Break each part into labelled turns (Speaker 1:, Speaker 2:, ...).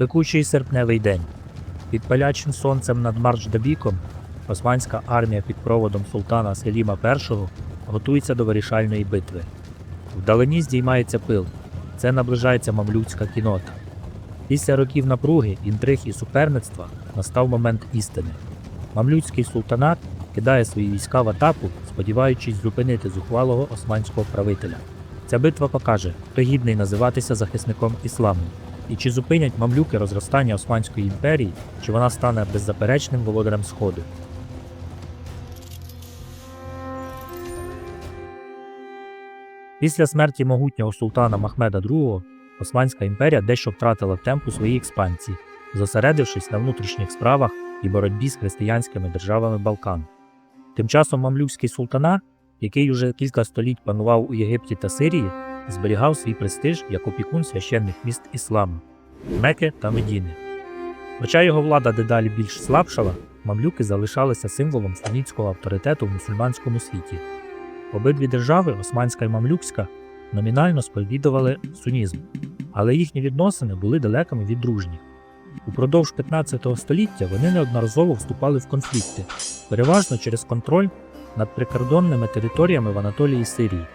Speaker 1: Пекучий серпневий день. Під палячим сонцем над Марч-Дабіком османська армія під проводом султана Селіма І готується до вирішальної битви. Вдалині здіймається пил. Це наближається мамлюцька кінота. Після років напруги, інтриг і суперництва настав момент істини. Мамлюцький султанат кидає свої війська в атаку, сподіваючись зупинити зухвалого османського правителя. Ця битва покаже, хто гідний називатися захисником ісламу, і чи зупинять мамлюки розростання Османської імперії, чи вона стане беззаперечним володарем Сходу. Після смерті могутнього султана Махмеда II Османська імперія дещо втратила темп у своїй експансії, зосередившись на внутрішніх справах і боротьбі з християнськими державами Балкан. Тим часом мамлюкський султанат, який уже кілька століть панував у Єгипті та Сирії, зберігав свій престиж як опікун священних міст ісламу Меки та Медіни. Хоча його влада дедалі більш слабшала, мамлюки залишалися символом сунітського авторитету в мусульманському світі. Обидві держави, Османська і Мамлюкська, номінально сповідували сунізм, але їхні відносини були далекими від дружніх. Упродовж 15 століття вони неодноразово вступали в конфлікти, переважно через контроль над прикордонними територіями в Анатолії Сирії.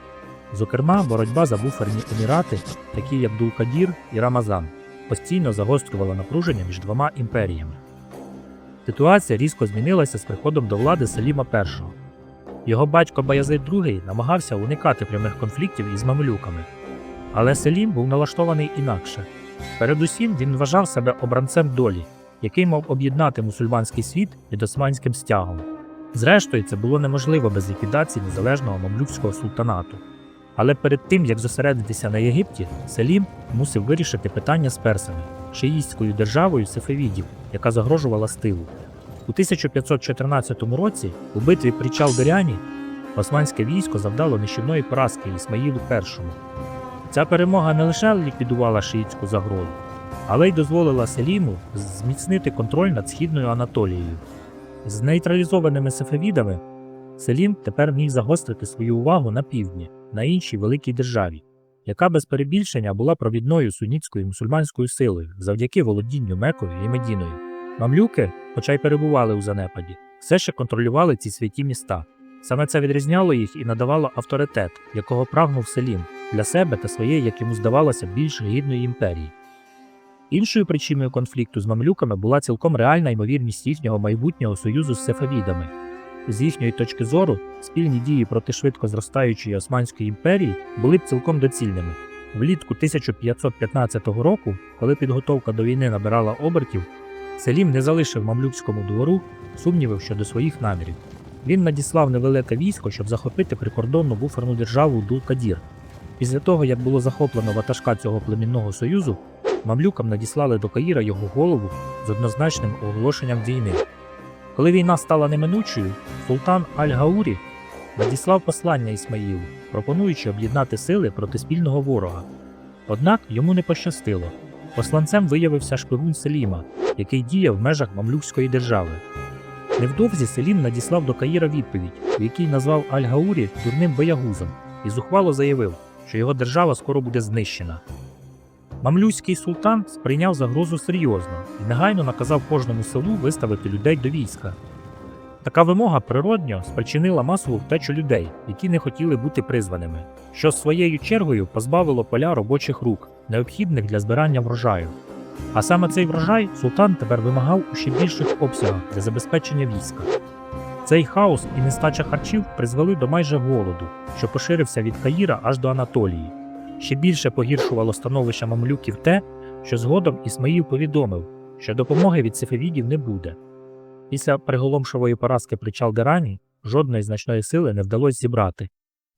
Speaker 1: Зокрема, боротьба за буферні емірати, такі як Дулкадір і Рамазан, постійно загострювала напруження між двома імперіями. Ситуація різко змінилася з приходом до влади Саліма І. Його батько Баязид II намагався уникати прямих конфліктів із мамлюками. Але Селім був налаштований інакше. Передусім він вважав себе обранцем долі, який мав об'єднати мусульманський світ під османським стягом. Зрештою, це було неможливо без ліквідації незалежного мамлюкського султанату. Але перед тим, як зосередитися на Єгипті, Селім мусив вирішити питання з персами, шиїстською державою сефевідів, яка загрожувала з тилу. У 1514 році у битві при Чалдиряні османське військо завдало нищівної поразки Ісмаїлу І. Ця перемога не лише ліквідувала шиїтську загрозу, але й дозволила Селіму зміцнити контроль над східною Анатолією. З нейтралізованими сефевідами Селім тепер міг загострити свою увагу на півдні, на іншій великій державі, яка без перебільшення була провідною сунітською мусульманською силою завдяки володінню Мекою і Медіною. Мамлюки, хоча й перебували у занепаді, все ще контролювали ці святі міста. Саме це відрізняло їх і надавало авторитет, якого прагнув Селім для себе та своєї, як йому здавалося, більш гідної імперії. Іншою причиною конфлікту з мамлюками була цілком реальна ймовірність їхнього майбутнього союзу з сефавідами. З їхньої точки зору, спільні дії проти швидко зростаючої Османської імперії були б цілком доцільними. Влітку 1515 року, коли підготовка до війни набирала обертів, Селім не залишив мамлюкському двору сумнівів щодо своїх намірів. Він надіслав невелике військо, щоб захопити прикордонну буферну державу Дулкадір. Після того, як було захоплено ватажка цього племінного союзу, мамлюкам надіслали до Каїра його голову з однозначним оголошенням війни. Коли війна стала неминучою, султан Аль-Гаурі надіслав послання Ісмаїлу, пропонуючи об'єднати сили проти спільного ворога. Однак йому не пощастило. Посланцем виявився шпигун Селіма, який діяв в межах мамлюкської держави. Невдовзі Селім надіслав до Каїра відповідь, в якій назвав Аль-Гаурі дурним боягузом і зухвало заявив, що його держава скоро буде знищена. Мамлюський султан сприйняв загрозу серйозно і негайно наказав кожному селу виставити людей до війська. Така вимога природньо спричинила масову втечу людей, які не хотіли бути призваними, що своєю чергою позбавило поля робочих рук, необхідних для збирання врожаю. А саме цей врожай султан тепер вимагав у ще більших обсягах для забезпечення війська. Цей хаос і нестача харчів призвели до майже голоду, що поширився від Каїра аж до Анатолії. Ще більше погіршувало становище мамлюків те, що згодом Ісмаїл повідомив, що допомоги від сефевідів не буде. Після приголомшової поразки при Чалдерані жодної значної сили не вдалося зібрати,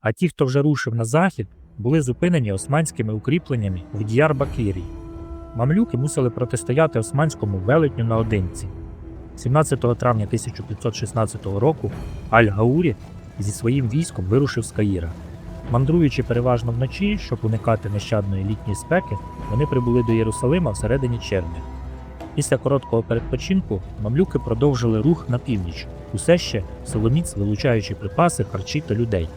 Speaker 1: а ті, хто вже рушив на захід, були зупинені османськими укріпленнями в Діар-Бакирі. Мамлюки мусили протистояти османському велетню наодинці. 17 травня 1516 року Аль-Гаурі зі своїм військом вирушив з Каїра. Мандруючи переважно вночі, щоб уникати нещадної літньої спеки, вони прибули до Єрусалима в середині червня. Після короткого передпочинку мамлюки продовжили рух на північ, усе ще силоміць вилучаючи припаси, харчі та людей.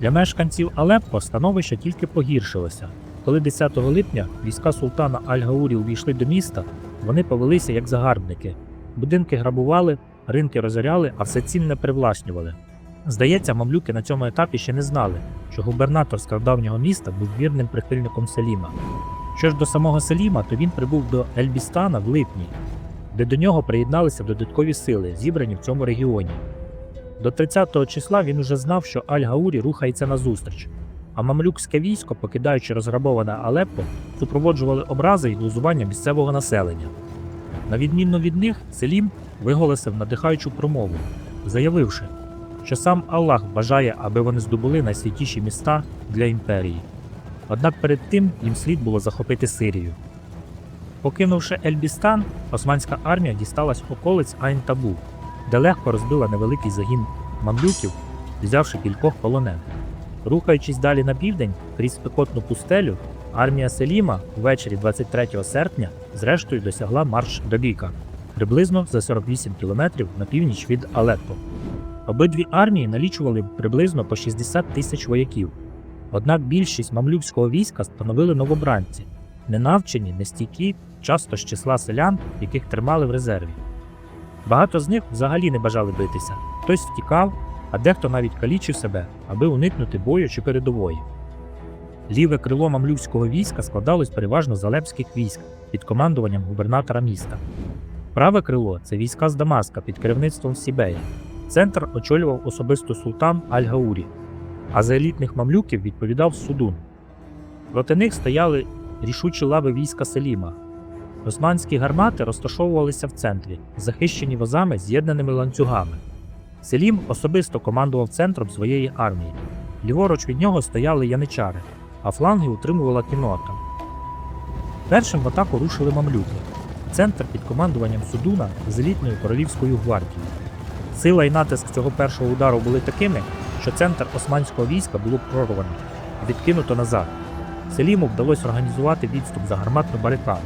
Speaker 1: Для мешканців Алеппо становище тільки погіршилося. Коли 10 липня війська султана Аль-Гаурі увійшли до міста, вони повелися як загарбники. Будинки грабували, ринки розоряли, а все цінне привласнювали. Здається, мамлюки на цьому етапі ще не знали, що губернатор стародавнього міста був вірним прихильником Селіма. Що ж до самого Селіма, то він прибув до Ельбістана в липні, де до нього приєдналися додаткові сили, зібрані в цьому регіоні. До 30-го числа він уже знав, що Аль-Гаурі рухається назустріч, а мамлюкське військо, покидаючи розграбоване Алеппо, супроводжували образи і глузування місцевого населення. На відміну від них, Селім виголосив надихаючу промову, заявивши, що сам Аллах бажає, аби вони здобули найсвятіші міста для імперії. Однак перед тим їм слід було захопити Сирію. Покинувши Ельбістан, османська армія дісталась околиць Айн-Табу, де легко розбила невеликий загін мамлюків, взявши кількох полонених. Рухаючись далі на південь, крізь спекотну пустелю, армія Селіма ввечері 23 серпня зрештою досягла марш до приблизно за 48 кілометрів на північ від Алеппо. Обидві армії налічували приблизно по 60 тисяч вояків. Однак більшість мамлюкського війська становили новобранці, ненавчені, нестійкі, часто з числа селян, яких тримали в резерві. Багато з них взагалі не бажали битися, хтось втікав, а дехто навіть калічив себе, аби уникнути бою чи передової. Ліве крило мамлюкського війська складалось переважно з алепських військ під командуванням губернатора міста. Праве крило це війська з Дамаска під керівництвом Сібея. Центр очолював особисто султан Аль-Гаурі, а за елітних мамлюків відповідав Судун. Проти них стояли рішучі лави війська Селіма. Османські гармати розташовувалися в центрі, захищені возами з'єднаними ланцюгами. Селім особисто командував центром своєї армії. Ліворуч від нього стояли яничари, а фланги утримувала кінота. Першим в атаку рушили мамлюки. Центр під командуванням Судуна з елітною королівською гвардією. Сила і натиск цього першого удару були такими, що центр османського війська було прорвано, і відкинуто назад. Селіму вдалося організувати відступ за гарматну барикаду.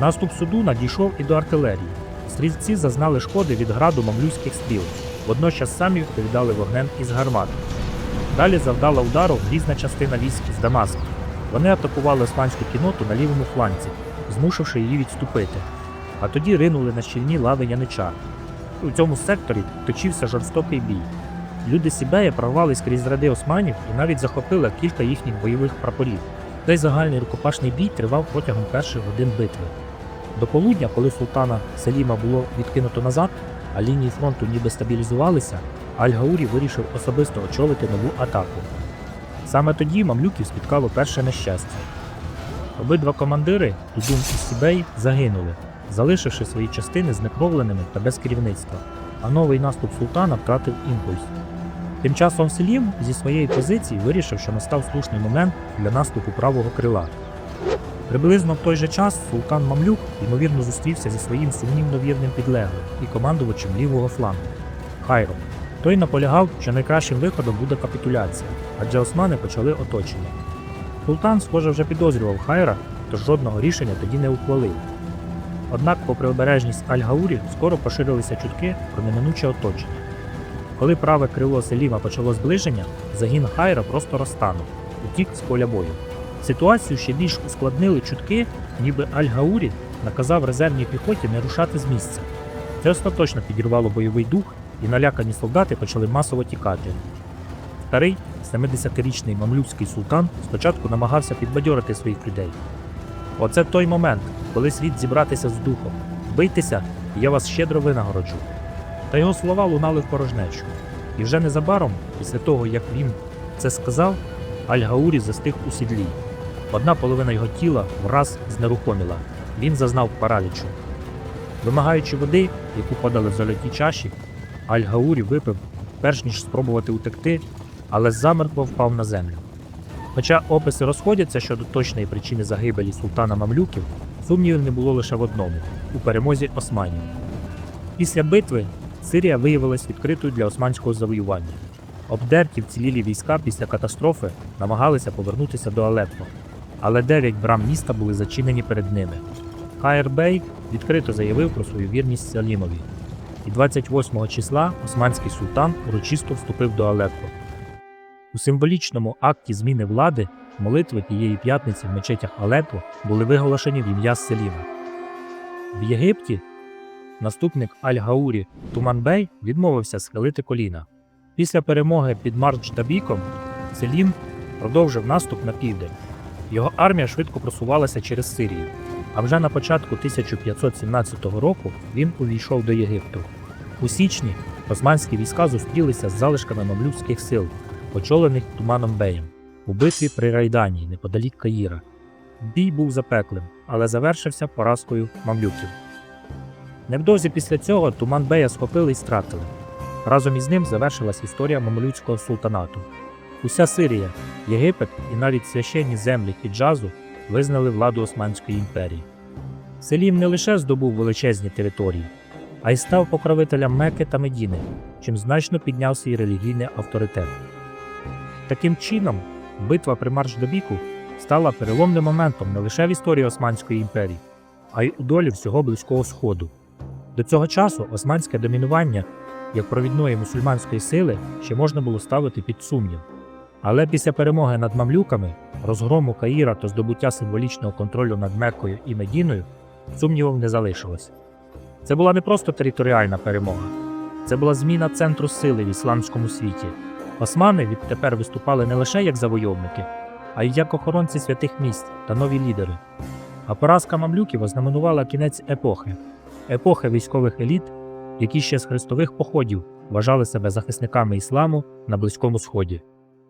Speaker 1: Наступ Судуна дійшов і до артилерії. Стрільці зазнали шкоди від граду мамлюських стріл, водночас самі відповідали вогнем із гармат. Далі завдала удару різна частина військ з Дамаска. Вони атакували османську кіноту на лівому фланці, змусивши її відступити, а тоді ринули на щільні лави яничар. У цьому секторі точився жорстокий бій. Люди Сібея прорвались крізь ряди османів і навіть захопили кілька їхніх бойових прапорів. Цей загальний рукопашний бій тривав протягом перших годин битви. До полудня, коли султана Селіма було відкинуто назад, а лінії фронту ніби стабілізувалися, Аль-Гаурі вирішив особисто очолити нову атаку. Саме тоді мамлюків спіткало перше нещастя. Обидва командири, Тудум і Сібей, загинули, залишивши свої частини знекровленими та без керівництва, а новий наступ султана втратив імпульс. Тим часом Селім зі своєї позиції вирішив, що настав слушний момент для наступу правого крила. Приблизно в той же час султан Мамлюк ймовірно зустрівся зі своїм сумнівно вірним підлеглим і командувачем лівого флангу Хайром. Той наполягав, що найкращим виходом буде капітуляція, адже османи почали оточення. Султан, схоже, вже підозрював Хайра, тож жодного рішення тоді не ухвалив. Однак, попри обережність Аль-Гаурі, скоро поширилися чутки про неминуче оточення. Коли праве крило Селіма почало зближення, загін Хайра просто розтанув, утік з поля бою. Ситуацію ще більш ускладнили чутки, ніби Аль-Гаурі наказав резервній піхоті не рушати з місця. Це остаточно підірвало бойовий дух, і налякані солдати почали масово тікати. Старий 70-річний мамлюкський султан спочатку намагався підбадьорити своїх людей. Оце той момент, коли слід зібратися з духом. Бийтеся, я вас щедро винагороджу. Та його слова лунали в порожнечу. І вже незабаром, після того, як він це сказав, Аль-Гаурі застиг у сідлі. Одна половина його тіла враз знерухоміла. Він зазнав паралічу. Вимагаючи води, яку подали в золотій чаші, Аль-Гаурі випив, перш ніж спробувати утекти, але замертво впав на землю. Хоча описи розходяться щодо точної причини загибелі султана Мамлюків, сумнівів не було лише в одному у перемозі османів. Після битви Сирія виявилась відкритою для османського завоювання. Обдерті вцілілі війська після катастрофи намагалися повернутися до Алеппо, але дев'ять брам міста були зачинені перед ними. Хайр Бей відкрито заявив про свою вірність Салімові, і 28 числа османський султан урочисто вступив до Алеппо. У символічному акті зміни влади молитви тієї п'ятниці в мечетях Алеппо були виголошені в ім'я Селіма. В Єгипті наступник Аль-Гаурі Туманбей відмовився схилити коліна. Після перемоги під Мардж-Дабіком Селім продовжив наступ на південь. Його армія швидко просувалася через Сирію, а вже на початку 1517 року він увійшов до Єгипту. У січні османські війська зустрілися з залишками мамлюкських сил, очолених Туманом Беєм, у битві при Райдані неподалік Каїра. Бій був запеклим, але завершився поразкою мамлюків. Невдовзі після цього Туман Бея схопили і стратили. Разом із ним завершилась історія мамлюцького султанату. Уся Сирія, Єгипет і навіть священні землі Хіджазу визнали владу Османської імперії. Селім не лише здобув величезні території, а й став покровителем Мекки та Медіни, чим значно підняв свій релігійний авторитет. Таким чином, битва при Марш-Добіку стала переломним моментом не лише в історії Османської імперії, а й у долі всього Близького Сходу. До цього часу османське домінування як провідної мусульманської сили ще можна було ставити під сумнів. Але після перемоги над мамлюками, розгрому Каїра та здобуття символічного контролю над Меккою і Медіною сумнівів не залишилось. Це була не просто територіальна перемога, це була зміна центру сили в ісламському світі. Османи відтепер виступали не лише як завойовники, а й як охоронці святих місць та нові лідери. А поразка мамлюків ознаменувала кінець епохи епохи військових еліт, які ще з хрестових походів вважали себе захисниками ісламу на Близькому Сході.